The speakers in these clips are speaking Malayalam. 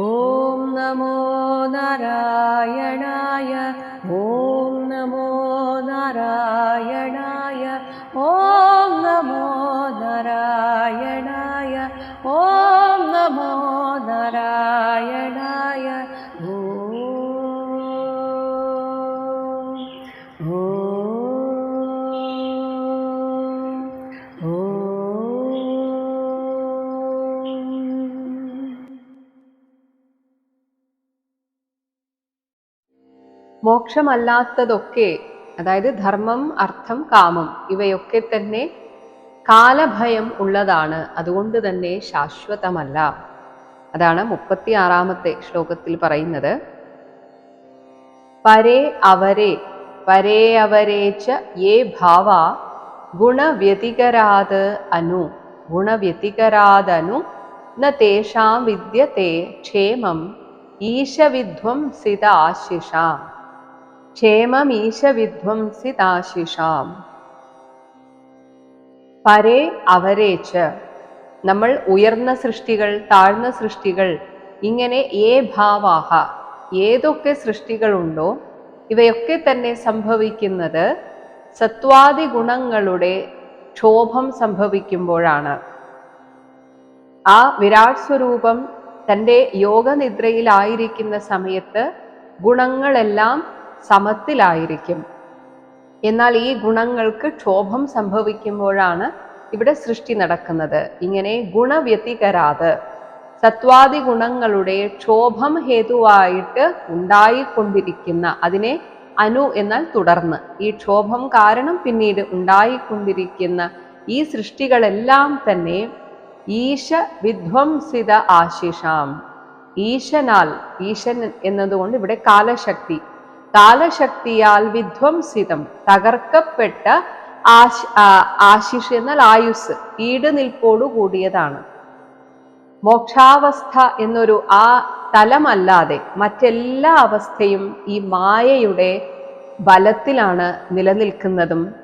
ॐ नमो नारायणाय മോക്ഷമല്ലാത്തതൊക്കെ അതായത് ധർമ്മം അർത്ഥം കാമം ഇവയൊക്കെ തന്നെ കാലഭയം ഉള്ളതാണ്. അതുകൊണ്ട് തന്നെ ശാശ്വതമല്ല. അതാണ് മുപ്പത്തി ആറാമത്തെ ശ്ലോകത്തിൽ പറയുന്നത്. പരേ അവരെ പരേ അവരേച്ച യേ ഭാവ ഗുണവ്യതികരാത് അനു ഗുണവ്യതികരാദനു ന തേഷാം വിദ്യത്തെ ക്ഷേമം ഈശവിധ്വംസിതാശിഷാം ക്ഷേമമീശവിധ്വംസിതാശിഷാം പരേ അവരേച്ച് നമ്മൾ ഉയർന്ന സൃഷ്ടികൾ താഴ്ന്ന സൃഷ്ടികൾ ഇങ്ങനെ ഏ ഭാവാഹ ഏതൊക്കെ സൃഷ്ടികളുണ്ടോ ഇവയൊക്കെ തന്നെ സംഭവിക്കുന്നത് സത്വാദി ഗുണങ്ങളുടെ ക്ഷോഭം സംഭവിക്കുമ്പോഴാണ്. ആ വിരാട് സ്വരൂപം തന്റെ യോഗനിദ്രയിലായിരിക്കുന്ന സമയത്ത് ഗുണങ്ങളെല്ലാം സമത്തിലായിരിക്കും. എന്നാൽ ഈ ഗുണങ്ങൾക്ക് ക്ഷോഭം സംഭവിക്കുമ്പോഴാണ് ഇവിടെ സൃഷ്ടി നടക്കുന്നത്. ഇങ്ങനെ ഗുണവ്യതികരാത് സത്വാദി ഗുണങ്ങളുടെ ക്ഷോഭം ഹേതുവായിട്ട് ഉണ്ടായിക്കൊണ്ടിരിക്കുന്ന അതിനെ അനു എന്നാൽ തുടർന്ന്. ഈ ക്ഷോഭം കാരണം പിന്നീട് ഉണ്ടായിക്കൊണ്ടിരിക്കുന്ന ഈ സൃഷ്ടികളെല്ലാം തന്നെ ഈശ വിധ്വംസിത ആശിഷാം. ഈശനാൽ ഈശൻ എന്നതുകൊണ്ട് ഇവിടെ കാലശക്തി കാലശക്തിയാൽ വിധ്വംസിതം തകർക്കപ്പെട്ട ആശ് ആശിഷ് എന്നാൽ ആയുസ് ഈട് നിൽപ്പോടു കൂടിയതാണ്. മോക്ഷാവസ്ഥ എന്നൊരു ആ തലമല്ലാതെ മറ്റെല്ലാ അവസ്ഥയും ഈ മായയുടെ ബലത്തിലാണ് നിലനിൽക്കുന്നതും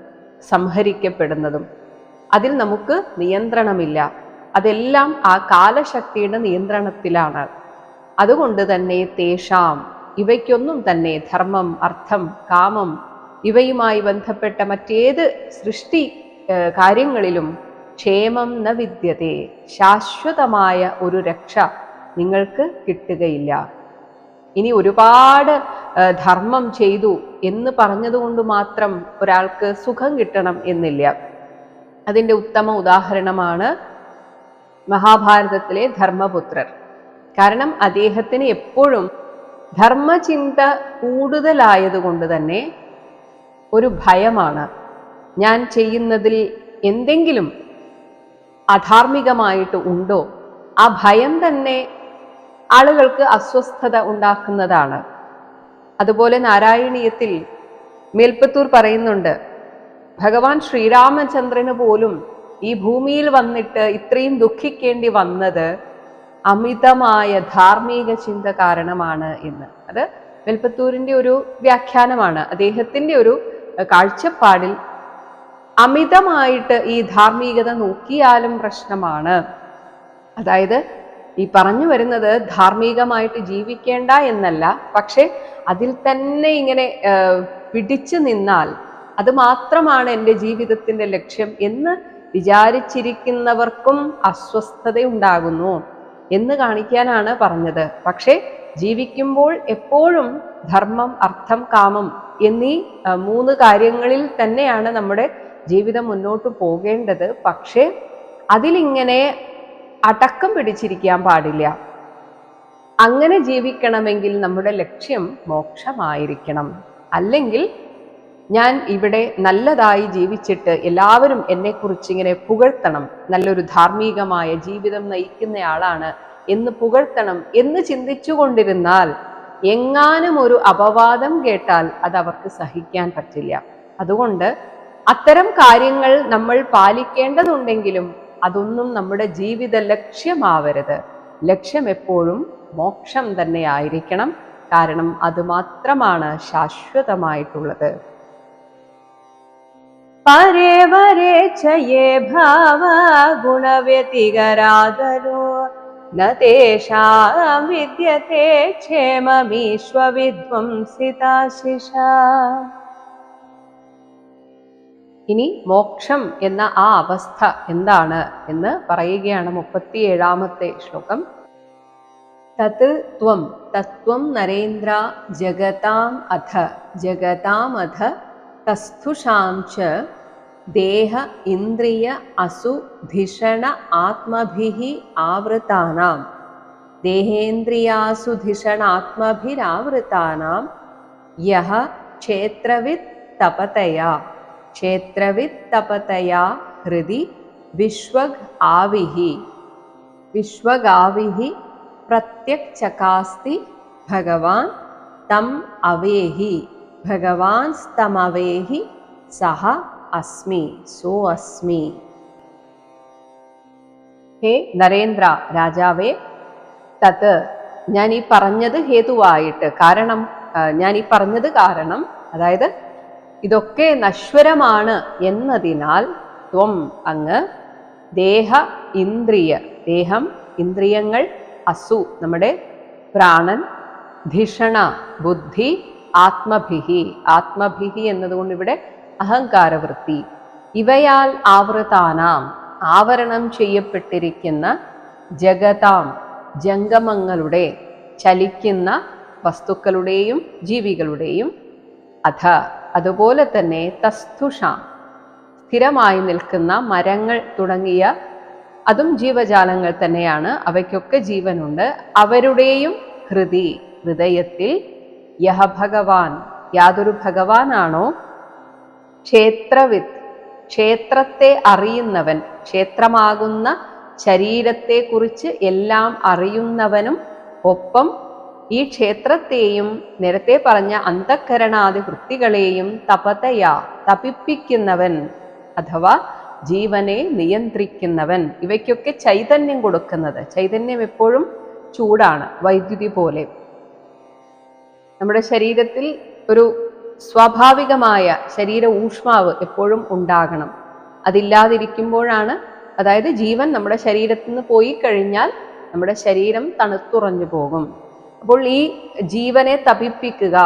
സംഹരിക്കപ്പെടുന്നതും. അതിൽ നമുക്ക് നിയന്ത്രണമില്ല. അതെല്ലാം ആ കാലശക്തിയുടെ നിയന്ത്രണത്തിലാണ്. അതുകൊണ്ട് തന്നെ തേഷാം ഇവയ്ക്കൊന്നും തന്നെ ധർമ്മം അർത്ഥം കാമം ഇവയുമായി ബന്ധപ്പെട്ട മറ്റേത് സൃഷ്ടി കാര്യങ്ങളിലും ക്ഷേമം ന വിദ്യതേ ശാശ്വതമായ ഒരു രക്ഷ നിങ്ങൾക്ക് കിട്ടുകയില്ല. ഇനി ഒരുപാട് ധർമ്മം ചെയ്തു എന്ന് പറഞ്ഞതുകൊണ്ട് മാത്രം ഒരാൾക്ക് സുഖം കിട്ടണം എന്നില്ല. അതിന്റെ ഉത്തമ ഉദാഹരണമാണ് മഹാഭാരതത്തിലെ ധർമ്മപുത്രർ. കാരണം അദ്ദേഹത്തിന് എപ്പോഴും ധർമ്മചിന്ത കൂടുതലായതുകൊണ്ട് തന്നെ ഒരു ഭയമാണ്. ഞാൻ ചെയ്യുന്നതിൽ എന്തെങ്കിലും അധാർമികമായിട്ട് ഉണ്ടോ? ആ ഭയം തന്നെ ആളുകൾക്ക് അസ്വസ്ഥത ഉണ്ടാക്കുന്നതാണ്. അതുപോലെ നാരായണീയത്തിൽ മേൽപ്പത്തൂർ പറയുന്നുണ്ട് ഭഗവാൻ ശ്രീരാമചന്ദ്രന് പോലും ഈ ഭൂമിയിൽ വന്നിട്ട് ഇത്രയും ദുഃഖിക്കേണ്ടി വന്നത് അമിതമായ ധാർമ്മിക ചിന്ത കാരണമാണ് എന്ന് അത് വെൽപ്പത്തൂരിന്റെ ഒരു വ്യാഖ്യാനമാണ്. അദ്ദേഹത്തിന്റെ ഒരു കാഴ്ചപ്പാടിൽ അമിതമായിട്ട് ഈ ധാർമ്മികത നോക്കിയാലും പ്രശ്നമാണ്. അതായത് ഈ പറഞ്ഞു വരുന്നത് ധാർമ്മികമായിട്ട് ജീവിക്കേണ്ട എന്നല്ല. പക്ഷേ അതിൽ തന്നെ ഇങ്ങനെ പിടിച്ചു നിന്നാൽ അത് മാത്രമാണ് എന്റെ ജീവിതത്തിന്റെ ലക്ഷ്യം എന്ന് വിചാരിച്ചിരിക്കുന്നവർക്കും അസ്വസ്ഥത ഉണ്ടാകുന്നു എന്ന് കാണിക്കാനാണ് പറഞ്ഞത്. പക്ഷേ ജീവിക്കുമ്പോൾ എപ്പോഴും ധർമ്മം അർത്ഥം കാമം എന്നീ മൂന്ന് കാര്യങ്ങളിൽ തന്നെയാണ് നമ്മുടെ ജീവിതം മുന്നോട്ട് പോകേണ്ടത്. പക്ഷേ അതിലിങ്ങനെ അടക്കം പിടിച്ചിരിക്കാൻ പാടില്ല. അങ്ങനെ ജീവിക്കണമെങ്കിൽ നമ്മുടെ ലക്ഷ്യം മോക്ഷമായിരിക്കണം. അല്ലെങ്കിൽ ഞാൻ ഇവിടെ നല്ലതായി ജീവിച്ചിട്ട് എല്ലാവരും എന്നെക്കുറിച്ച് ഇങ്ങനെ പുകഴ്ത്തണം. നല്ലൊരു ധാർമ്മികമായ ജീവിതം നയിക്കുന്നയാളാണ് എന്ന് പുകഴ്ത്തണം എന്ന് ചിന്തിച്ചു കൊണ്ടിരുന്നാൽ എങ്ങാനും ഒരു അപവാദം കേട്ടാൽ അത് അവർക്ക് സഹിക്കാൻ പറ്റില്ല. അതുകൊണ്ട് അത്തരം കാര്യങ്ങൾ നമ്മൾ പാലിക്കേണ്ടതുണ്ടെങ്കിലും അതൊന്നും നമ്മുടെ ജീവിത ലക്ഷ്യമാവരുത്. ലക്ഷ്യം എപ്പോഴും മോക്ഷം തന്നെ ആയിരിക്കണം. കാരണം അത് മാത്രമാണ് ശാശ്വതമായിട്ടുള്ളത്. ಪರೇ ವರೇ ಚಯೇ ಭಾವ ಗುಣವ್ಯತಿಗರಾದರು ನ ತೇಷಾಂ ವಿದ್ಯತೆ ಕ್ಷೇಮಮೀಶ್ವ ವಿಧ್ವಂಸಿತಾಶಿಷ ഇനി മോക്ഷം എന്ന ആ അവസ്ഥ എന്താണ് എന്ന് പറയുകയാണ് മുപ്പത്തിയേഴാമത്തെ ശ്ലോകം. തത് ത്വം തത്വം നരേന്ദ്ര ജഗതാം അഥ ജഗതാം അഥ തസ്തുഷാം ച ദേഹ ഇന്ദ്രിയ അസു ധിഷണ ആത്മഭിः ആവൃതാനാം ദേഹേന്ദ്രിയാസു ധിഷണാത്മഭിരാവൃതാനാം യഹ ക്ഷേത്രവിത് തപതയാ ക്ഷേത്രവിത് തപതയാ ഹൃദി വിശ്വഗ് ആവിഹി വിശ്വഗാവിഹി പ്രത്യക്ചകാസ്തി ഭഗവാൻ തം അവേഹി ഭഗവാൻ സ്തമവേഹി സഹ അസ്മി സോ അസ്മി. ഹേ നരേന്ദ്ര രാജാവേ. തത് ഞാൻ ഈ പറഞ്ഞത് ഹേതുവായിട്ട് കാരണം ഞാൻ ഈ പറഞ്ഞത് കാരണം അതായത് ഇതൊക്കെ നശ്വരമാണ് എന്നതിനാൽ ത്വം അങ്ങ് ദേഹ ഇന്ദ്രിയ ദേഹം ഇന്ദ്രിയങ്ങൾ അസു നമ്മുടെ പ്രാണൻ ധിഷണ ബുദ്ധി ആത്മഭിഹി. ആത്മഭിഹി എന്നതുകൊണ്ട് ഇവിടെ അഹങ്കാരവൃത്തി. ഇവയാൽ ആവൃതാനാം. ആവരണം ചെയ്യപ്പെട്ടിരിക്കുന്ന ജഗതാം ജംഗമങ്ങളുടെ ചലിക്കുന്ന വസ്തുക്കളുടെയും ജീവികളുടെയും അഥ അതുപോലെ തന്നെ തസ്തുഷാം. സ്ഥിരമായി നിൽക്കുന്ന മരങ്ങൾ തുടങ്ങിയ അതും ജീവജാലങ്ങൾ തന്നെയാണ്. അവയ്ക്കൊക്കെ ജീവനുണ്ട്. അവരുടെയും ഹൃദി ഹൃദയത്തിൽ യഹ ഭഗവാൻ. യാതൊരു ഭഗവാനാണോ? ക്ഷേത്രവിത്ത് ക്ഷേത്രത്തെ അറിയുന്നവൻ ക്ഷേത്രമാകുന്ന ശരീരത്തെക്കുറിച്ച് എല്ലാം അറിയുന്നവനും ഒപ്പം ഈ ക്ഷേത്രത്തെയും നേരത്തെ പറഞ്ഞ അന്ധക്കരണാദി വൃത്തികളെയും തപതയാ തപിപ്പിക്കുന്നവൻ അഥവാ ജീവനെ നിയന്ത്രിക്കുന്നവൻ. ഇവയ്ക്കൊക്കെ ചൈതന്യം കൊടുക്കുന്നത് ചൈതന്യം എപ്പോഴും ചൂടാണ് വൈദ്യുതി പോലെ. നമ്മുടെ ശരീരത്തിൽ ഒരു സ്വാഭാവികമായ ശരീര ഊഷ്മാവ് എപ്പോഴും ഉണ്ടാകണം. അതില്ലാതിരിക്കുമ്പോഴാണ് അതായത് ജീവൻ നമ്മുടെ ശരീരത്തിൽ നിന്ന് പോയി കഴിഞ്ഞാൽ നമ്മുടെ ശരീരം തണുത്തുറഞ്ഞു പോകും. അപ്പോൾ ഈ ജീവനെ തപിപ്പിക്കുക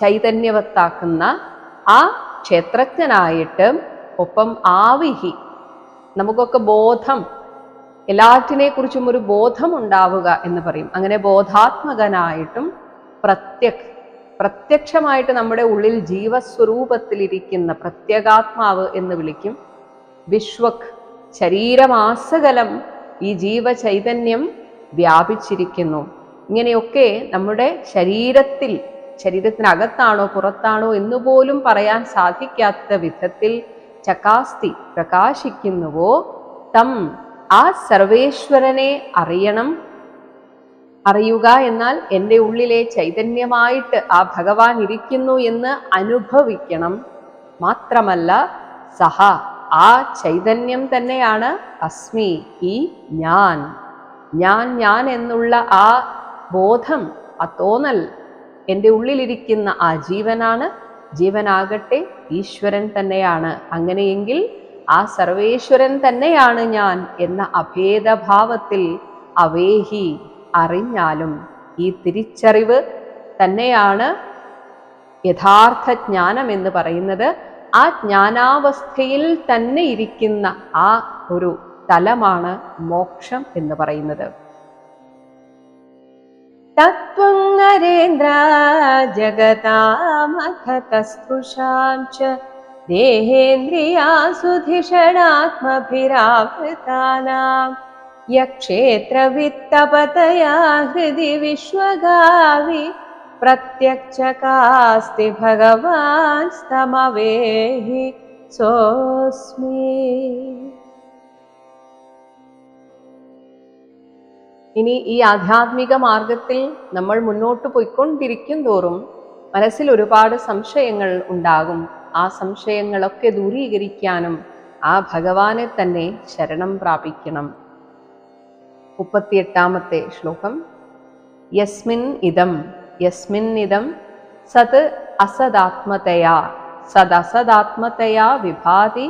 ചൈതന്യവത്താക്കുന്ന ആ ക്ഷേത്രജ്ഞനായിട്ട് ഒപ്പം ആവിഹി. നമുക്കൊക്കെ ബോധം എല്ലാറ്റിനെ കുറിച്ചും ഒരു ബോധമുണ്ടാവുക എന്ന് പറയും. അങ്ങനെ ബോധാത്മകനായിട്ടും പ്രത്യക് പ്രത്യക്ഷമായിട്ട് നമ്മുടെ ഉള്ളിൽ ജീവസ്വരൂപത്തിലിരിക്കുന്ന പ്രത്യേകാത്മാവ് എന്ന് വിളിക്കും. വിശ്വക് ശരീരമാസകലം ഈ ജീവചൈതന്യം വ്യാപിച്ചിരിക്കുന്നു. ഇങ്ങനെയൊക്കെ നമ്മുടെ ശരീരത്തിൽ ശരീരത്തിനകത്താണോ പുറത്താണോ എന്ന് പോലും പറയാൻ സാധിക്കാത്ത വിധത്തിൽ ചകാസ്തി പ്രകാശിക്കുന്നുവോ? തം ആ സർവേശ്വരനെ അറിയണം അറിയുക എന്നാൽ എന്റെ ഉള്ളിലെ ചൈതന്യമായിട്ട് ആ ഭഗവാൻ ഇരിക്കുന്നു എന്ന് അനുഭവിക്കണം. മാത്രമല്ല സഹ ആ ചൈതന്യം തന്നെയാണ് അസ്മി ഈ ഞാൻ. ഞാൻ ഞാൻ എന്നുള്ള ആ ബോധം ആ തോന്നൽ എന്റെ ഉള്ളിലിരിക്കുന്ന ആ ജീവനാണ്. ജീവനാകട്ടെ ഈശ്വരൻ തന്നെയാണ്. അങ്ങനെയെങ്കിൽ ആ സർവേശ്വരൻ തന്നെയാണ് ഞാൻ എന്ന അഭേദഭാവത്തിൽ അവേഹി അറിഞ്ഞാലും ഈ തിരിച്ചറിവ് തന്നെയാണ് യഥാർത്ഥ ജ്ഞാനം എന്ന് പറയുന്നത്. ആ ജ്ഞാനാവസ്ഥയിൽ തന്നെ ഇരിക്കുന്ന ആ ഒരു തലമാണ് മോക്ഷം എന്ന് പറയുന്നത്. തത്വം നരേന്ദ്ര ച ദേഹേന്ദ്രിയാസു യക്ഷേത്രവിത്തപതയാ ഹൃദി വിശ്വഗാവി പ്രത്യക്ഷകാസ്തി ഭഗവാൻ സ്തമവേഹി സോസ്മി ഇനി ഈ ആധ്യാത്മിക മാർഗത്തിൽ നമ്മൾ മുന്നോട്ട് പോയിക്കൊണ്ടിരിക്കും തോറും മനസ്സിൽ ഒരുപാട് സംശയങ്ങൾ ഉണ്ടാകും. ആ സംശയങ്ങളൊക്കെ ദൂരീകരിക്കാനും ആ ഭഗവാനെ തന്നെ ശരണം പ്രാപിക്കണം. മുപ്പത്തിയെട്ടാമത്തെ ശ്ലോകം. യസ്മിൻ ഇതം യസ്മിൻ ഇതം സത് അസദാത്മതയാ സദസദാത്മതയാ വിഭാതി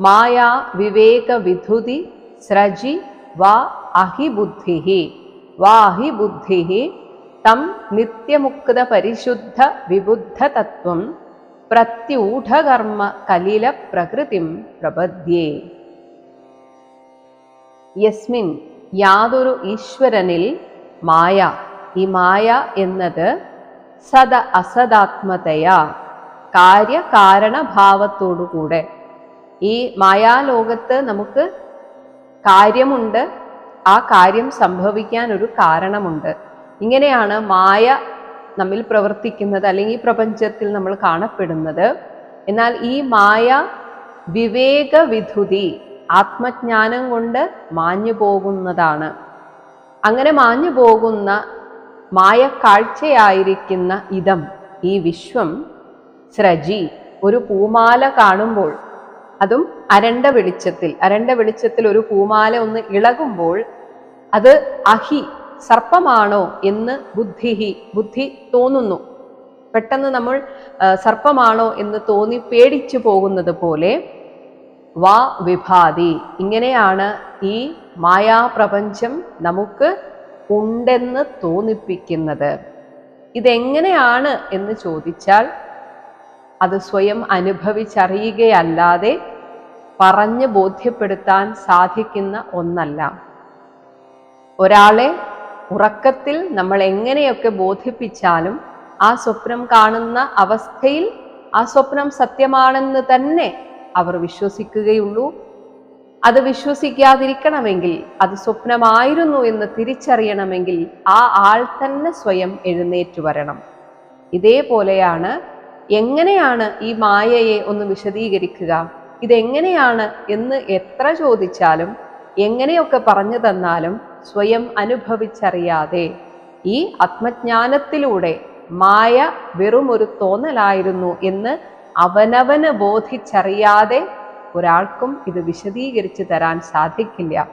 മായാ വിവേക വിധുതി സ്രജി വാ അഹിബുദ്ധി വാ അഹിബുദ്ധി തം നിത്യമുക്ത പരിശുദ്ധ വിബുദ്ധ തത്വം പ്രത്യൂഢകർമ്മ കലില പ്രകൃതിം പ്രപദ്യേ. യസ്മിൻ യാതൊരു ഈശ്വരനിൽ മായ. ഈ മായ എന്നത് സദ അസദാത്മതയാ. കാര്യകാരണഭാവത്തോടുകൂടെ. ഈ മായാലോകത്ത് നമുക്ക് കാര്യമുണ്ട്. ആ കാര്യം സംഭവിക്കാൻ ഒരു കാരണമുണ്ട്. ഇങ്ങനെയാണ് മായ നമ്മിൽ പ്രവർത്തിക്കുന്നത് അല്ലെങ്കിൽ പ്രപഞ്ചത്തിൽ നമ്മൾ കാണപ്പെടുന്നത്. എന്നാൽ ഈ മായ വിവേകവിധുതി ആത്മജ്ഞാനം കൊണ്ട് മാഞ്ഞു പോകുന്നതാണ്. അങ്ങനെ മാഞ്ഞു പോകുന്ന മായ കാഴ്ചയായിരിക്കുന്ന ഇതം ഈ വിശ്വം സ്രജി ഒരു പൂമാല കാണുമ്പോൾ അതും അരണ്ട വെളിച്ചത്തിൽ അരണ്ട വെളിച്ചത്തിൽ ഒരു പൂമാല ഒന്ന് ഇളകുമ്പോൾ അത് അഹി സർപ്പമാണോ എന്ന് ബുദ്ധിഹി ബുദ്ധി തോന്നുന്നു. പെട്ടെന്ന് നമ്മൾ സർപ്പമാണോ എന്ന് തോന്നി പേടിച്ചു പോകുന്നത് പോലെ വാ വിഭാതി. ഇങ്ങനെയാണ് ഈ മായാപ്രപഞ്ചം നമുക്ക് ഉണ്ടെന്ന് തോന്നിപ്പിക്കുന്നത്. ഇതെങ്ങനെയാണ് എന്ന് ചോദിച്ചാൽ അത് സ്വയം അനുഭവിച്ചറിയുകയല്ലാതെ പറഞ്ഞ് ബോധ്യപ്പെടുത്താൻ സാധിക്കുന്ന ഒന്നല്ല. ഒരാളെ ഉറക്കത്തിൽ നമ്മൾ എങ്ങനെയൊക്കെ ബോധിപ്പിച്ചാലും ആ സ്വപ്നം കാണുന്ന അവസ്ഥയിൽ ആ സ്വപ്നം സത്യമാണെന്ന് തന്നെ അവർ വിശ്വസിക്കുകയുള്ളൂ. അത് വിശ്വസിക്കാതിരിക്കണമെങ്കിൽ അത് സ്വപ്നമായിരുന്നു എന്ന് തിരിച്ചറിയണമെങ്കിൽ ആ ആൾ തന്നെ സ്വയം എഴുന്നേറ്റു വരണം. ഇതേപോലെയാണ് എങ്ങനെയാണ് ഈ മായയെ ഒന്ന് വിശദീകരിക്കുക? ഇതെങ്ങനെയാണ് എന്ന് എത്ര ചോദിച്ചാലും എങ്ങനെയൊക്കെ പറഞ്ഞു തന്നാലും സ്വയം അനുഭവിച്ചറിയാതെ ഈ ആത്മജ്ഞാനത്തിലൂടെ മായ വെറുമൊരു തോന്നലായിരുന്നു എന്ന് അവനവന് ബോധിച്ചറിയാതെ ഒരാൾക്കും ഇത് വിശദീകരിച്ചു തരാൻ സാധിക്കില്ല.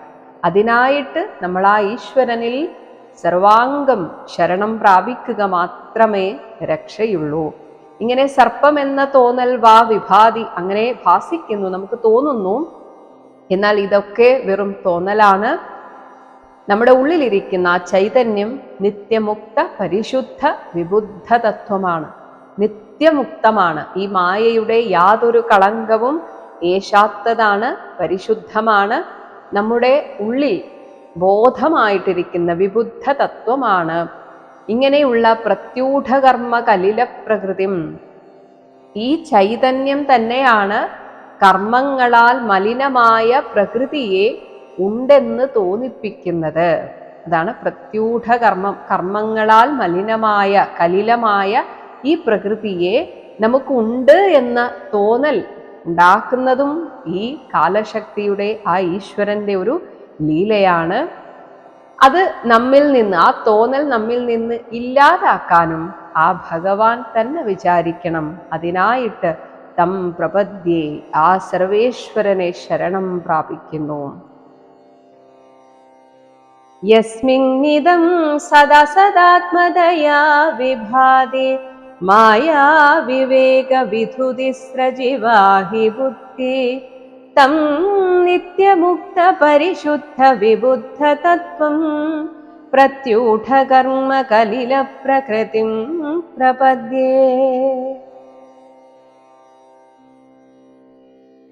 അതിനായിട്ട് നമ്മൾ ആ ഈശ്വരനിൽ സർവാംഗം ശരണം പ്രാപിക്കുക മാത്രമേ രക്ഷയുള്ളൂ. ഇങ്ങനെ സർപ്പം എന്ന തോന്നൽ വാ വിഭാതി അങ്ങനെ ഭാസിക്കുന്നു നമുക്ക് തോന്നുന്നു. എന്നാൽ ഇതൊക്കെ വെറും തോന്നലാണ്. നമ്മുടെ ഉള്ളിലിരിക്കുന്ന ആ ചൈതന്യം നിത്യമുക്ത പരിശുദ്ധ വിബുദ്ധ തത്വമാണ് നിത്യമുക്തമാണ് ഈ മായയുടെ യാതൊരു കളങ്കവും ഏശാത്തതാണ് പരിശുദ്ധമാണ്. നമ്മുടെ ഉള്ളിൽ ബോധമായിട്ടിരിക്കുന്ന വിബുദ്ധ തത്വമാണ്. ഇങ്ങനെയുള്ള പ്രത്യൂഢകർമ്മ കലില പ്രകൃതിം ഈ ചൈതന്യം തന്നെയാണ് കർമ്മങ്ങളാൽ മലിനമായ പ്രകൃതിയെ ഉണ്ടെന്ന് തോന്നിപ്പിക്കുന്നത്. അതാണ് പ്രത്യൂഢകർമ്മം. കർമ്മങ്ങളാൽ മലിനമായ കലിലമായ ഈ പ്രകൃതിയെ നമുക്കുണ്ട് എന്ന തോന്നൽ ഉണ്ടാക്കുന്നതും ഈ കാലശക്തിയുടെ ആ ഈശ്വരന്റെ ഒരു ലീലയാണ്. അത് നമ്മിൽ നിന്ന് ആ തോന്നൽ നമ്മിൽ നിന്ന് ഇല്ലാതാക്കാനും ആ ഭഗവാൻ തന്നെ വിചാരിക്കണം. അതിനായിട്ട് തം പ്രപദ്യേ ആ സർവേശ്വരനെ ശരണം പ്രാപിക്കുന്നു. യസ്മിന്നിദം സദാ സദാത്മതയാ വിഭാതി വിബുദ്ധ തത്വം പ്രത്യൂഢകർമ്മ കലില പ്രകൃതിം പ്രപദ്യേ.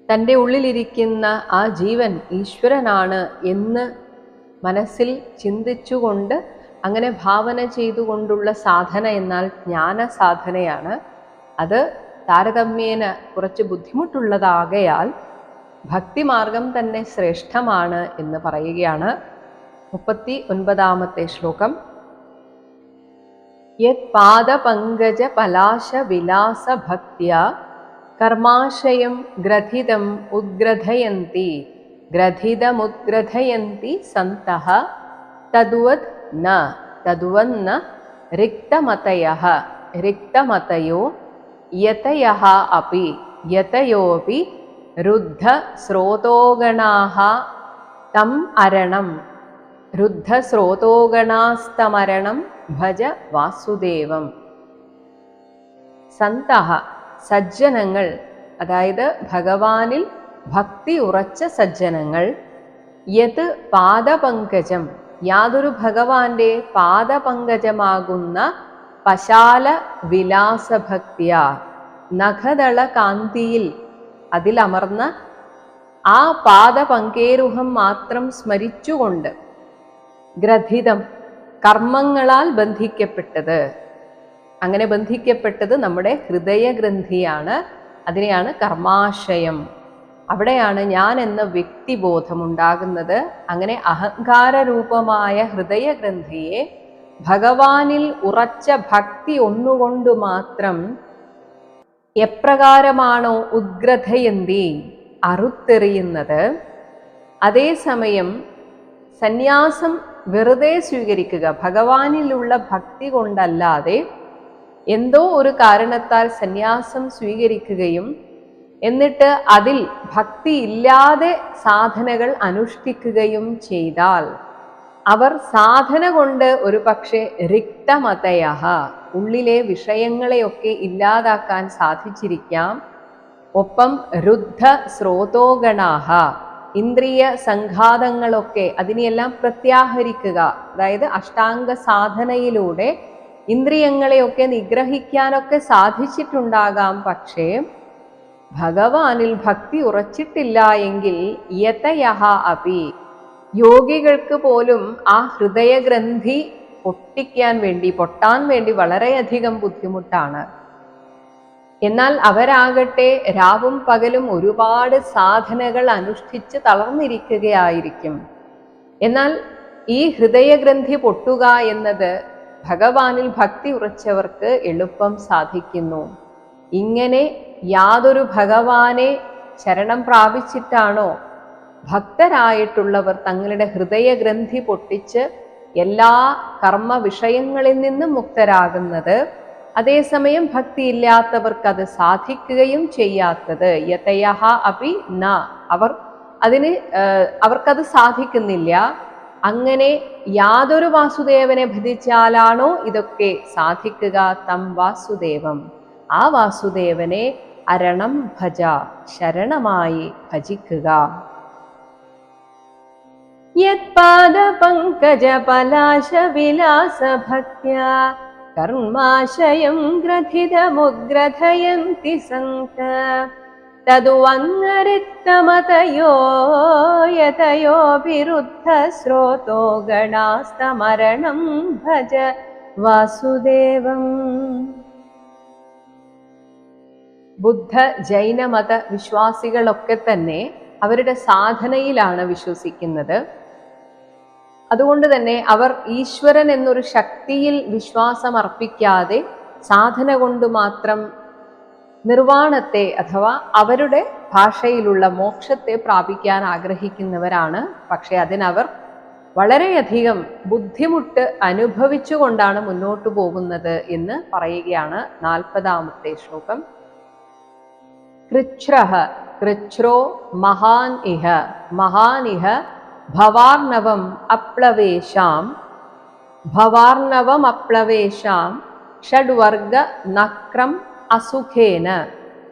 തന്റെ ഉള്ളിലിരിക്കുന്ന ആ ജീവൻ ഈശ്വരനാണ് എന്ന് മനസ്സിൽ ചിന്തിച്ചുകൊണ്ട് അങ്ങനെ ഭാവന ചെയ്തുകൊണ്ടുള്ള സാധന എന്നാൽ ജ്ഞാന സാധനയാണ് അത് താരതമ്യേന കുറച്ച് ബുദ്ധിമുട്ടുള്ളതാകയാൽ ഭക്തിമാർഗം തന്നെ ശ്രേഷ്ഠമാണ് എന്ന് പറയുകയാണ് മുപ്പത്തി ഒൻപതാമത്തെ ശ്ലോകം. യത് പാദപങ്കജ പലാശ വിലാസ ഭക്തിയ കർമാശയം ഗ്രഥിതം ഉദ്ഗ്രഥയന്തി ഗ്രഥിതമുദ്ഗ്രഥയന്തി സന്തഃ തദ്വത് ന തദ്വന്ന റിക്തമതയഃ റിക്തമതയോ യതയഃ അപി യതയോപി രുദ്ധസ്രോതോഗണാः തം അരണം രുദ്ധസ്രോതോഗണാസ്തമരണം ഭജ വാസുദേവം സന്തഹ സജ്ജനങ്ങൾ അതായത് ഭഗവാനിൽ ഭക്തി ഉറച്ച സജ്ജനങ്ങൾ യത് പാദപങ്കജം യാതൊരു ഭഗവാന്റെ പാദപങ്കജമാകുന്ന പശാല വിലാസഭക്തിയ നഖദള കാന്തിയിൽ അതിലമർന്ന ആ പാദപങ്കേരുഹം മാത്രം സ്മരിച്ചുകൊണ്ട് ഗ്രഥിതം കർമ്മങ്ങളാൽ ബന്ധിക്കപ്പെട്ടത്. അങ്ങനെ ബന്ധിക്കപ്പെട്ടത് നമ്മുടെ ഹൃദയഗ്രന്ഥിയാണ്. അതിനെയാണ് കർമാശയം. അവിടെയാണ് ഞാൻ എന്ന വ്യക്തിബോധം ഉണ്ടാകുന്നത് അങ്ങനെ അഹങ്കാരരൂപമായ ഹൃദയഗ്രന്ഥിയെ ഭഗവാനിൽ ഉറച്ച ഭക്തി ഒന്നുകൊണ്ട് മാത്രം എപ്രകാരമാണോ ഉദ്ഗ്രഥയന്തി അറുത്തെറിയുന്നത്. അതേസമയം സന്യാസം വെറുതെ സ്വീകരിക്കുക ഭഗവാനിലുള്ള ഭക്തി കൊണ്ടല്ലാതെ എന്തോ ഒരു കാരണത്താൽ സന്യാസം സ്വീകരിക്കുകയും എന്നിട്ട് അതിൽ ഭക്തി ഇല്ലാതെ സാധനകൾ അനുഷ്ഠിക്കുകയും ചെയ്താൽ അവർ സാധന കൊണ്ട് ഒരു പക്ഷേ രക്തമതയ ഉള്ളിലെ വിഷയങ്ങളെയൊക്കെ ഇല്ലാതാക്കാൻ സാധിച്ചിരിക്കാം. ഒപ്പം രുദ്ധ സ്രോതോഗണാഹ ഇന്ദ്രിയ സംഘാതങ്ങളൊക്കെ അതിനെയെല്ലാം പ്രത്യാഹരിക്കുക അതായത് അഷ്ടാംഗ സാധനയിലൂടെ ഇന്ദ്രിയങ്ങളെയൊക്കെ നിഗ്രഹിക്കാനൊക്കെ സാധിച്ചിട്ടുണ്ടാകാം പക്ഷേ ഭഗവാനിൽ ഭക്തി ഉറച്ചിട്ടില്ല എങ്കിൽ യതയഹ അപി. യോഗികൾക്ക് പോലും ആ ഹൃദയഗ്രന്ഥി പൊട്ടിക്കാൻ വേണ്ടി പൊട്ടാൻ വേണ്ടി വളരെയധികം ബുദ്ധിമുട്ടാണ്. എന്നാൽ അവരാകട്ടെ രാവും പകലും ഒരുപാട് സാധനകൾ അനുഷ്ഠിച്ച് തളർന്നിരിക്കുകയായിരിക്കും. എന്നാൽ ഈ ഹൃദയഗ്രന്ഥി പൊട്ടുക എന്നത് ഭഗവാനിൽ ഭക്തി ഉറച്ചവർക്ക് എളുപ്പം സാധിക്കുന്നു. ഇങ്ങനെ യാതൊരു ഭഗവാനെ ശരണം പ്രാപിച്ചിട്ടാണോ? ഭക്തരായിട്ടുള്ളവർ തങ്ങളുടെ ഹൃദയഗ്രന്ഥി പൊട്ടിച്ച് എല്ലാ കർമ്മ വിഷയങ്ങളിൽ നിന്നും മുക്തരാകുന്നത് അതേസമയം ഭക്തിയില്ലാത്തവർക്ക് അത് സാധിക്കുകയും ചെയ്യാത്തത്. യതയഹ അപി ന. അവർ അതിന് അവർക്കത് സാധിക്കുന്നില്ല. അങ്ങനെ യാതൊരു വാസുദേവനെ ഭജിച്ചാലാണോ ഇതൊക്കെ സാധിക്കുക? തം വാസുദേവം. ആ വാസുദേവനെ അരണം ഭജ ശരണമായി ഭജിക്കുക യത്പാദപങ്കജപലാശവിലാസഭക്ത്യാ കർമാശയം ഗ്രഥിതമുഗ്രഥയന്തി സങ്ക തതുവങ്ങരിത്തമതയോ യതയോ വിരുദ്ധ സ്രോതോ ഗണാസ്തമരണം ഭജ വാസുദേവം ബുദ്ധ ജൈനമത വിശ്വാസികളൊക്കെ തന്നെ അവരുടെ സാധനയിലാണ് വിശ്വസിക്കുന്നത്. അതുകൊണ്ട് തന്നെ അവർ ഈശ്വരൻ എന്നൊരു ശക്തിയിൽ വിശ്വാസം അർപ്പിക്കാതെ സാധന കൊണ്ട് മാത്രം നിർവാണത്തെ അഥവാ അവരുടെ ഭാഷയിലുള്ള മോക്ഷത്തെ പ്രാപിക്കാൻ ആഗ്രഹിക്കുന്നവരാണ്. പക്ഷെ അതിനവർ വളരെയധികം ബുദ്ധിമുട്ട് അനുഭവിച്ചുകൊണ്ടാണ് മുന്നോട്ടു പോകുന്നത് എന്ന് പറയുകയാണ് നാൽപ്പതാമത്തെ ശ്ലോകം. കൃച്ഛ്രഹ കൃച്ഛ്രോ മഹാൻ ഇഹ മഹാൻ ഇഹ ഭവാർണവം അപ്ലവേശാം ഭവാർണവം അപ്ലവേശാം ഷഡ്വർഗ നക്രം അസുഖേന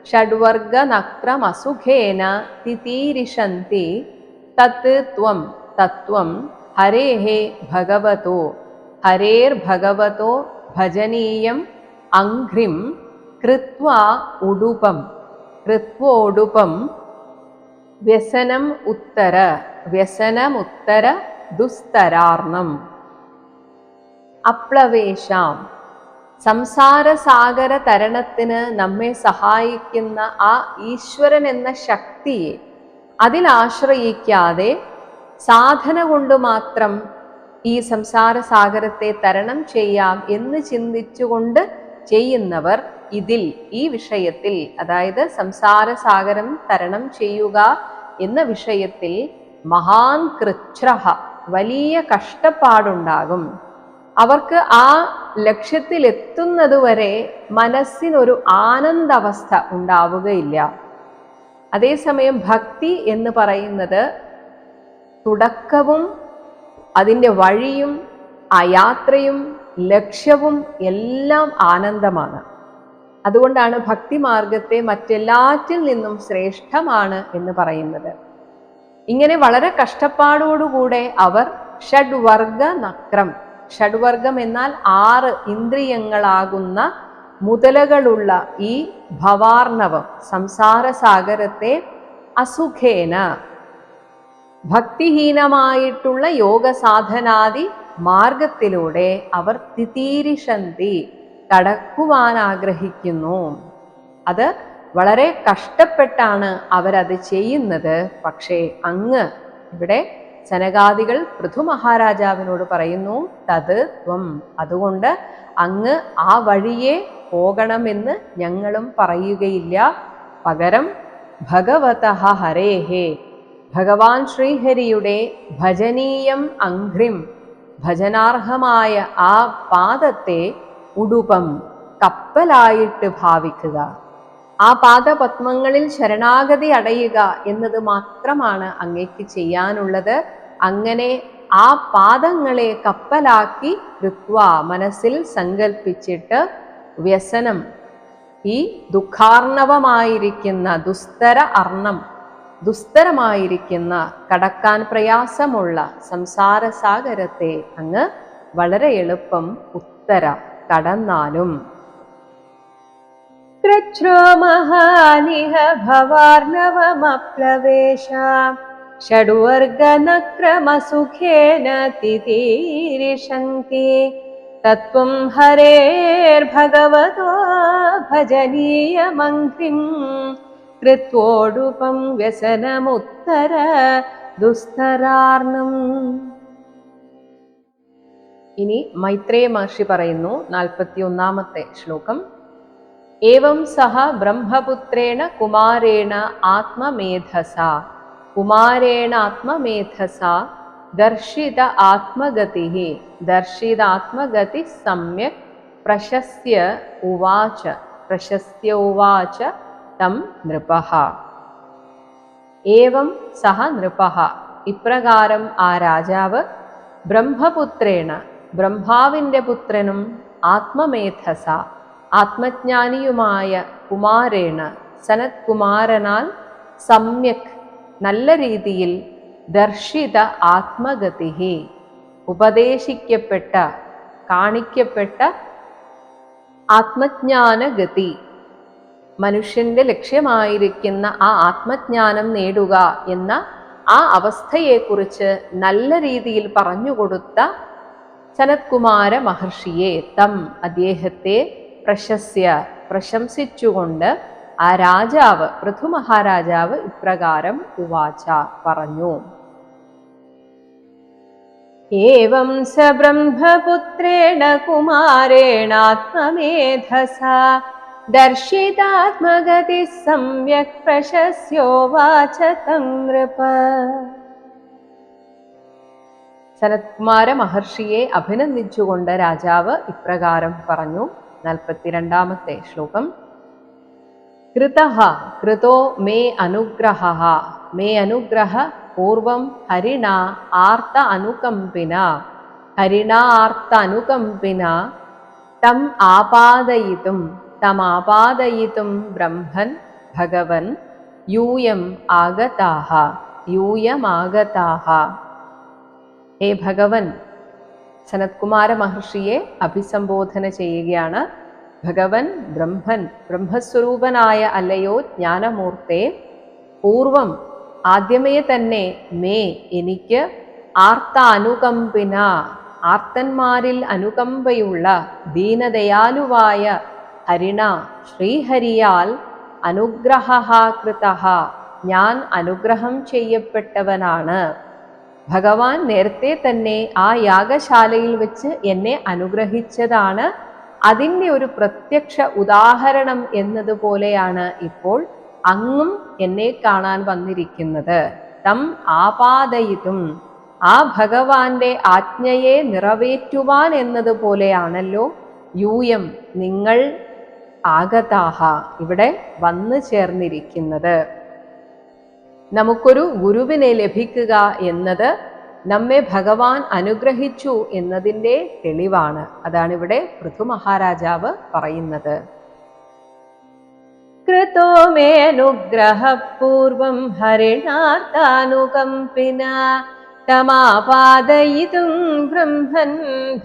ഷഡ്വർഗ നക്രം അസുഖേന തിതീരിഷന്തി തത് ത്വം തത്വം ഹരേः ഭഗവതോ ഹരേർഭഗവതോ ഭജനീയം അഘ്രിം കൃത്വോടുപം വ്യസനം ഉത്തര. വ്യസനമുത്തര ദുസ്തരാർണം. അപ്ലവേശാം. സംസാരസാഗര തരണത്തിന് നമ്മെ സഹായിക്കുന്ന ആ ഈശ്വരൻ എന്ന ശക്തിയെ അതിലാശ്രയിക്കാതെ സാധന കൊണ്ട് മാത്രം ഈ സംസാരസാഗരത്തെ തരണം ചെയ്യാം എന്ന് ചിന്തിച്ചുകൊണ്ട് ചെയ്യുന്നവർ ഇതിൽ ഈ വിഷയത്തിൽ അതായത് സംസാര സാഗരം തരണം ചെയ്യുക എന്ന വിഷയത്തിൽ മഹാൻ കൃച്ഛ്രഹ വലിയ കഷ്ടപ്പാടുണ്ടാകും. അവർക്ക് ആ ലക്ഷ്യത്തിൽ എത്തുന്നതുവരെ മനസ്സിനൊരു ആനന്ദാവസ്ഥ ഉണ്ടാവുകയില്ല. അതേസമയം ഭക്തി എന്ന് പറയുന്നത് തുടക്കവും അതിന്റെ വഴിയും ആ യാത്രയും ലക്ഷ്യവും എല്ലാം ആനന്ദമാണ്. അതുകൊണ്ടാണ് ഭക്തിമാർഗത്തെ മറ്റെല്ലാറ്റിൽ നിന്നും ശ്രേഷ്ഠമാണ് എന്ന് പറയുന്നത്. ഇങ്ങനെ വളരെ കഷ്ടപ്പാടോടുകൂടെ അവർ ഷഡ്വർഗ നക്രം ഷഡ്വർഗം എന്നാൽ ആറ് ഇന്ദ്രിയങ്ങളാകുന്ന മുതലകളുള്ള ഈ ഭവാർണവം സംസാരസാഗരത്തെ അസുഖേന. ഭക്തിഹീനമായിട്ടുള്ള യോഗസാധനാദി മാർഗത്തിലൂടെ അവർ തിതീരിഷന്തി. കടക്കുവാൻ ആഗ്രഹിക്കുന്നു അത് വളരെ കഷ്ടപ്പെട്ടാണ് അവരത് ചെയ്യുന്നത്. പക്ഷേ അങ്ങ് ഇവിടെ സനകാദികൾ പൃഥു മഹാരാജാവിനോട് പറയുന്നു തത് ത്വം. അതുകൊണ്ട് അങ്ങ് ആ വഴിയെ പോകണമെന്ന് ഞങ്ങളും പറയുകയില്ല. പകരം ഭഗവത ഹരേഹേ. ഭഗവാൻ ശ്രീഹരിയുടെ ഭജനീയം അംഘ്രിം. ഭജനാർഹമായ ആ പാദത്തെ ഉടുപം കപ്പലായിട്ട് ഭാവിക്കുക. ആ പാദപത്മങ്ങളിൽ ശരണാഗതി അടയുക എന്നത് മാത്രമാണ് അങ്ങേക്ക് ചെയ്യാനുള്ളത്. അങ്ങനെ ആ പാദങ്ങളെ കപ്പലാക്കി ഋത്വ മനസ്സിൽ സങ്കൽപ്പിച്ചിട്ട് വ്യസനം ഈ ദുഃഖാർണവമായിരിക്കുന്ന ദുസ്തര അർണം ദുസ്തരമായിരിക്കുന്ന കടക്കാൻ പ്രയാസമുള്ള സംസാരസാഗരത്തെ അങ്ങ് വളരെ എളുപ്പം ഉത്തര കടന്നാലും कृच्छ्रो महानिह भवार्णवमप्लवेश षड्वर्गनक्रमसुखेन तितीरिषन्ति तत्त्वं हरेर्भगवतो भजनीयमङ्घ्रिं कृत्वोडुपं व्यसनमुत्तर दुस्तरार्णम् ഇനി മൈത്രേയ മഹർഷി പറയുന്നു നാൽപ്പത്തി ഒന്നാമത്തെ ശ്ലോകം. ഏവം സഹ ബ്രഹ്മപുത്രേണ കുമാരേണ ആത്മമേധസ കുമാരേണ ആത്മമേധസ ദർശിത ആത്മഗതി ദർശിത ആത്മഗതി സമ്യക് പ്രശസ്യ ഉവാച പ്രശസ്യ ഉവാച തം നൃപ ഏവം സഹ നൃപ ഇപ്രകാരം ആ രാജാവ് ബ്രഹ്മപുത്രേണ ബ്രഹ്മാവിന്റെ പുത്രനും ആത്മമേധസ ആത്മജ്ഞാനിയുമായ കുമാരേണ സനത് കുമാരനാൽ സമ്യക് നല്ല രീതിയിൽ ദർശിത ആത്മഗതി ഉപദേശിക്കപ്പെട്ട കാണിക്കപ്പെട്ട ആത്മജ്ഞാനഗതി. മനുഷ്യന്റെ ലക്ഷ്യമായിരിക്കുന്ന ആ ആത്മജ്ഞാനം നേടുക എന്ന ആ അവസ്ഥയെക്കുറിച്ച് നല്ല രീതിയിൽ പറഞ്ഞുകൊടുത്ത സനത്കുമാര മഹർഷിയെ തം അദ്ദേഹത്തെ പ്രശസ്യ പ്രശംസിച്ചുകൊണ്ട് ആ രാജാവ് പൃഥു മഹാരാജാവ് ഇപ്രകാരം ഉവാച പറഞ്ഞു. ഏവം സ ബ്രഹ്മപുത്രേണ കുമാരേണാത്മേധസ ദർശിതാത്മഗതി സമ്യക് പ്രശസ്യോവാച തം സനത്കുമാര മഹർഷിയെ അഭിനന്ദിച്ചുകൊണ്ട് രാജാവ് ഇപ്രകാരം പറഞ്ഞു. നാൽപ്പത്തിരണ്ടാമത്തെ ശ്ലോകം. കൃതഹ കൃതോ മേ അനുഗ്രഹ. മേ അനുഗ്രഹ പൂർവം ഹരിണ ആർത്ത അനുകമ്പിന. ഹരിണ ആർത്ത അനുകമ്പിന. തം ആപാദയിതും തമാപാദയിതും ബ്രഹ്മൻ ഭഗവൻ യൂയം ആഗതാഹ. യൂയമാഗതാഹ ഹേ ഭഗവൻ? സനത്കുമാര മഹർഷിയെ അഭിസംബോധന ചെയ്യുകയാണ് ഭഗവൻ ബ്രഹ്മൻ. ബ്രഹ്മസ്വരൂപനായ അല്ലയോ ജ്ഞാനമൂർത്തെ പൂർവം ആദ്യമേ തന്നെ മേ എനിക്ക് ആർത്ത അനുകമ്പിന ആർത്തന്മാരിൽ അനുകമ്പയുള്ള ദീനദയാലുവായ ഹരിണ ശ്രീഹരിയാൽ അനുഗ്രഹ കൃത ഞാൻ അനുഗ്രഹം ചെയ്യപ്പെട്ടവനാണ്. ഭഗവാൻ നേരത്തെ തന്നെ ആ യാഗശാലയിൽ വെച്ച് എന്നെ അനുഗ്രഹിച്ചതാണ്. അതിന്റെ ഒരു പ്രത്യക്ഷ ഉദാഹരണം എന്നതുപോലെയാണ് ഇപ്പോൾ അങ്ങും എന്നെ കാണാൻ വന്നിരിക്കുന്നത്. തം ആപാദയിതും. ആ ഭഗവാന്റെ ആജ്ഞയെ നിറവേറ്റുവാൻ എന്നതുപോലെയാണല്ലോ യൂയം നിങ്ങൾ ആഗതാഹ ഇവിടെ വന്നു ചേർന്നിരിക്കുന്നത്. നമുക്കൊരു ഗുരുവിനെ ലഭിക്കുക എന്നത് നമ്മെ ഭഗവാൻ അനുഗ്രഹിച്ചു എന്നതിന്റെ തെളിവാണ്. അതാണ് ഇവിടെ പൃഥു മഹാരാജാവ് പറയുന്നത്. കൃതോ മേ അനുഗ്രഹപൂർവം ഹരിണാർത്താനുകമ്പിന തമാപാദയിതും ബ്രഹ്മൻ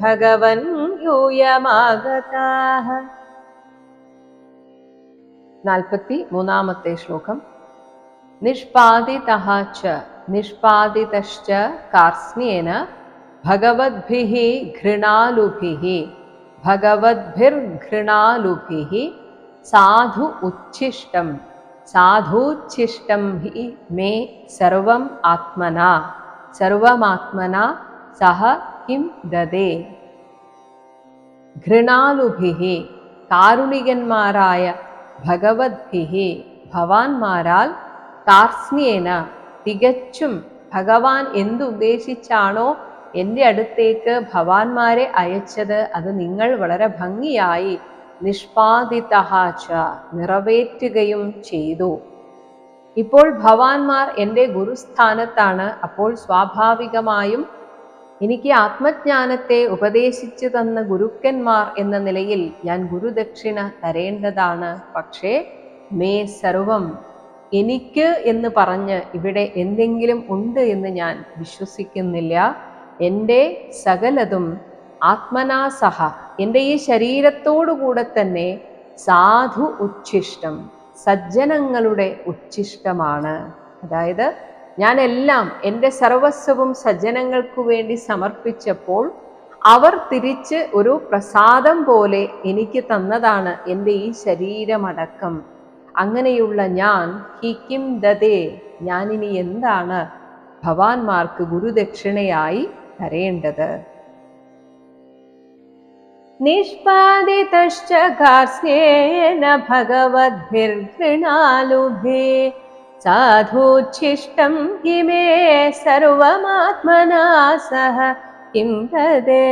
ഭഗവൻ യൂയമാഗതാ നാൽപ്പത്തി മൂന്നാമത്തെ ശ്ലോകം. निष्पादितः च, निष्पादितश्च कार्स्न्येन भगवद्भिः घृणालुभिः, भगवद्भिर्घृणालुभिः साधु उच्छिष्टं साधूच्छिष्टं हि मे सर्वम् आत्मना, सर्वमात्मना सः किं ददे? घृणालुभिः कारुणिगन्माराय भगवद्भिः भवान्माराल् കാർസ്ന്യേന തികച്ചും ഭഗവാൻ എന്തുദ്ദേശിച്ചാണോ എന്റെ അടുത്തേക്ക് ഭവാന്മാരെ അയച്ചത് അത് നിങ്ങൾ വളരെ ഭംഗിയായി നിഷ്പാദിതഹാച്ച നിറവേറ്റുകയും ചെയ്തു. ഇപ്പോൾ ഭവാന്മാർ എന്റെ ഗുരുസ്ഥാനത്താണ് അപ്പോൾ സ്വാഭാവികമായും എനിക്ക് ആത്മജ്ഞാനത്തെ ഉപദേശിച്ചു തന്ന ഗുരുക്കന്മാർ എന്ന നിലയിൽ ഞാൻ ഗുരുദക്ഷിണ തരേണ്ടതാണ്. പക്ഷേ മേ സർവം എനിക്ക് എന്ന് പറഞ്ഞ് ഇവിടെ എന്തെങ്കിലും ഉണ്ട് എന്ന് ഞാൻ വിശ്വസിക്കുന്നില്ല. എന്റെ സകലതും ആത്മനാസഹ എന്റെ ഈ ശരീരത്തോടുകൂടെ തന്നെ സാധു ഉച്ഛിഷ്ടം സജ്ജനങ്ങളുടെ ഉച്ഛിഷ്ടമാണ്. അതായത് ഞാൻ എല്ലാം എന്റെ സർവസ്വവും സജ്ജനങ്ങൾക്കു വേണ്ടി സമർപ്പിച്ചപ്പോൾ അവർ തിരിച്ച് ഒരു പ്രസാദം പോലെ എനിക്ക് തന്നതാണ് എന്റെ ഈ ശരീരമടക്കം. അങ്ങനെയുള്ള ഞാൻ ഹി കിം ദതേ ഞാനിനി എന്താണ് ഭവാൻമാർക്ക് ഗുരുദക്ഷിണയായി തരേണ്ടത്? നിഷ്പാദിതശ്ച കാർസ്യേന ഭഗവദ്ഭിർഘൃണാലുഭേ സാധൂച്ഛിഷ്ടം കിമേ സർവമാത്മനാ സഹ കിം തദേ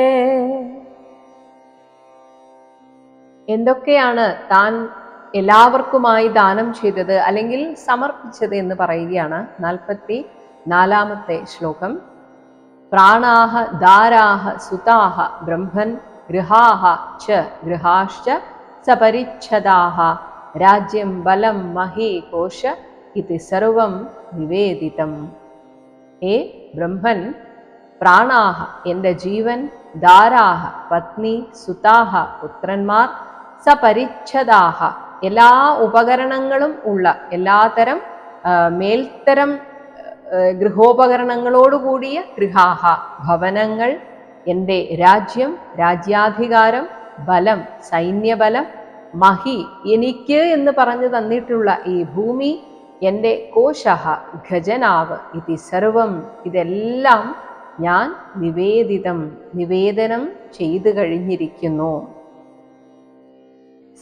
എന്തൊക്കെയാണ് താൻ എല്ലാവർക്കുമായി ദാനം ചെയ്തത് അല്ലെങ്കിൽ സമർപ്പിച്ചത് എന്ന് പറയുകയാണ് നാൽപ്പത്തി നാലാമത്തെ ശ്ലോകം. പ്രാണാഹ ദാരാഹ സുതാഹ ബ്രഹ്മൻ ഗൃഹാഹ ച ഗൃഹാശ്ച സപരിച്ഛദാഹ രാജ്യം ബലം മഹി കോശ ഇത് സർവം നിവേദിതം. ഏ ബ്രഹ്മൻ പ്രാണാഹ എന്റെ ജീവൻ ദാരാഹ പത്നി സുതാഹ പുത്രന്മാർ സപരിച്ഛദാഹ എല്ലാ ഉപകരണങ്ങളും ഉള്ള എല്ലാതരം മേൽത്തരം ഗൃഹോപകരണങ്ങളോടുകൂടിയ ഗൃഹാഹ ഭവനങ്ങൾ എന്റെ രാജ്യം രാജ്യാധികാരം ബലം സൈന്യബലം മഹി എനിക്ക് എന്ന് പറഞ്ഞു തന്നിട്ടുള്ള ഈ ഭൂമി എന്റെ കോശഹ ഖജനാവ് ഇതി സർവം ഇതെല്ലാം ഞാൻ നിവേദിതം നിവേദനം ചെയ്തു കഴിഞ്ഞിരിക്കുന്നു.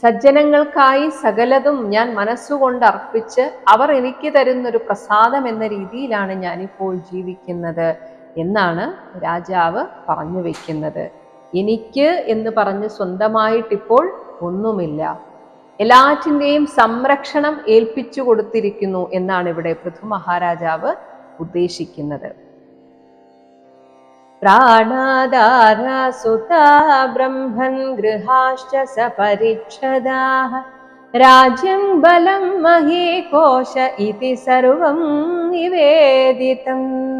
സജ്ജനങ്ങൾക്കായി സകലതും ഞാൻ മനസ്സുകൊണ്ട് അർപ്പിച്ച് അവർ എനിക്ക് തരുന്നൊരു പ്രസാദം എന്ന രീതിയിലാണ് ഞാനിപ്പോൾ ജീവിക്കുന്നത് എന്നാണ് രാജാവ് പറഞ്ഞു വെക്കുന്നത്. എനിക്ക് എന്ന് പറഞ്ഞ് സ്വന്തമായിട്ടിപ്പോൾ ഒന്നുമില്ല. എല്ലാറ്റിന്റെയും സംരക്ഷണം ഏൽപ്പിച്ചു കൊടുത്തിരിക്കുന്നു എന്നാണ് ഇവിടെ പൃഥു മഹാരാജാവ് ഉദ്ദേശിക്കുന്നത്. प्राणादारासुता ब्रह्मन् गृहाश्च सपरिच्छदाः। राज्यं बलं मही कोश इति सर्वं निवेदितम्